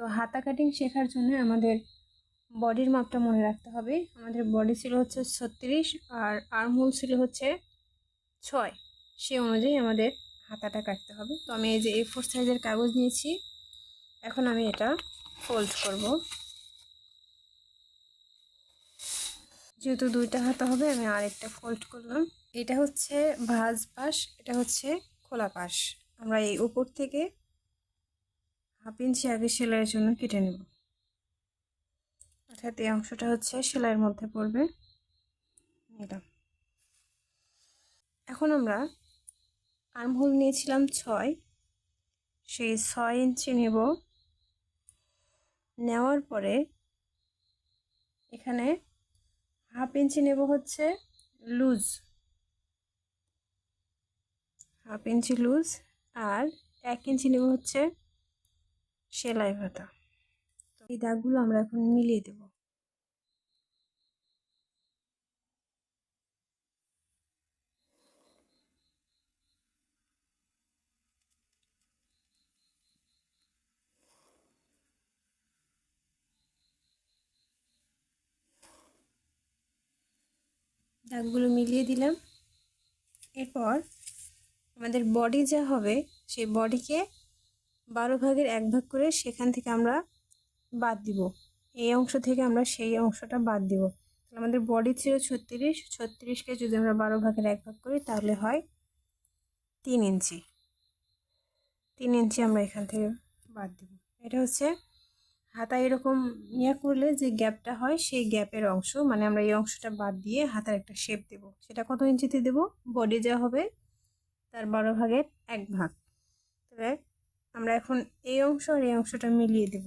তো হাতা কাটিং শেখার জন্য আমাদের বডির মাপটা মনে রাখতে হবে। আমাদের বডি ছিল হচ্ছে ছত্রিশ আর আর্মহোল ছিল হচ্ছে ছয়। সে অনুযায়ী আমাদের হাতাটা কাটতে হবে। তো আমি এই যে এ ফোর সাইজের কাগজ নিয়েছি। এখন আমি এটা ফোল্ড করব। যেহেতু দুইটা হাতা হবে, আমি আরেকটা ফোল্ড করলাম। এটা হচ্ছে ভাজ পাশ, এটা হচ্ছে খোলা পাশ। আমরা এই উপর থেকে হাফ ইঞ্চি আগে সেলাইয়ের জন্য কেটে নেব। অর্থাৎ এই অংশটা হচ্ছে সেলাইয়ের মধ্যে পড়বে। নিলাম। এখন আমরা আর্মহোল নিয়েছিলাম ছয়। সেই ছয় ইঞ্চি নেব। নেওয়ার পরে এখানে হাফ ইঞ্চি নেব হচ্ছে লুজ। হাফ ইঞ্চি লুজ আর এক ইঞ্চি নেব হচ্ছে সেলাই ভাতা। এই দাগগুলো আমরা এখন মিলিয়ে দেব। দাগগুলো মিলিয়ে দিলাম। এরপর আমাদের বডি যা হবে, সেই বডিকে বারো ভাগের এক ভাগ করে সেখান থেকে আমরা বাদ দিব। এই অংশ থেকে আমরা সেই অংশটা বাদ দিব। তাহলে আমাদের বডি ছিল ছত্রিশ। ছত্রিশকে যদি আমরা বারো ভাগের এক ভাগ করি, তাহলে হয় তিন ইঞ্চি। তিন ইঞ্চি আমরা এখান থেকে বাদ দিব। এটা হচ্ছে হাতা এরকম ইয়া করলে যে গ্যাপটা হয়, সেই গ্যাপের অংশ। মানে আমরা এই অংশটা বাদ দিয়ে হাতার একটা শেপ দেব। সেটা কত ইঞ্চিতে দেব? বডি যা হবে তার বারো ভাগের এক ভাগ। তাহলে আমরা এখন এই অংশ আর এই অংশটা মিলিয়ে দেব।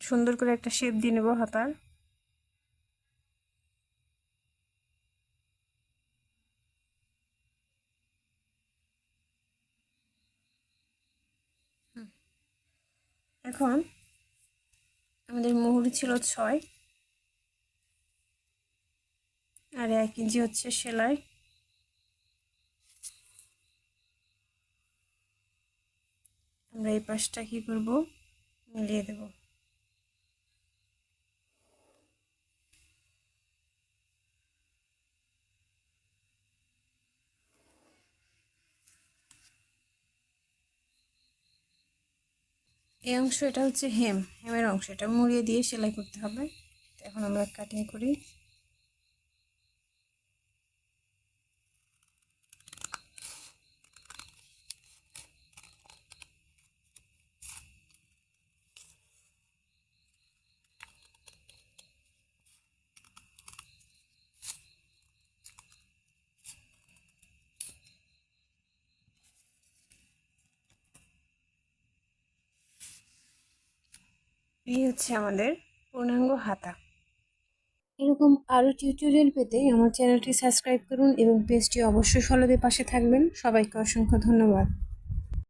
সুন্দর করে একটা শেপ দিয়ে নেব হাতার। এখন আমাদের মুহুরি ছিল ছয়। আর এক ইঞ্চি হচ্ছে সেলাই। আমরা এই পাশটা কি করব? মিলিয়ে দেব। এই অংশ এটা হচ্ছে হেম। হেমের অংশ। এটা মুড়িয়ে দিয়ে সেলাই করতে হবে। এখন আমরা কাটিং করি। এই হচ্ছে আমাদের পূর্ণাঙ্গ হাতা। এরকম আরও টিউটোরিয়াল পেতে আমার চ্যানেলটি সাবস্ক্রাইব করুন এবং পেজটি অবশ্যই ফলো দিয়ে পাশে থাকবেন। সবাইকে অসংখ্য ধন্যবাদ।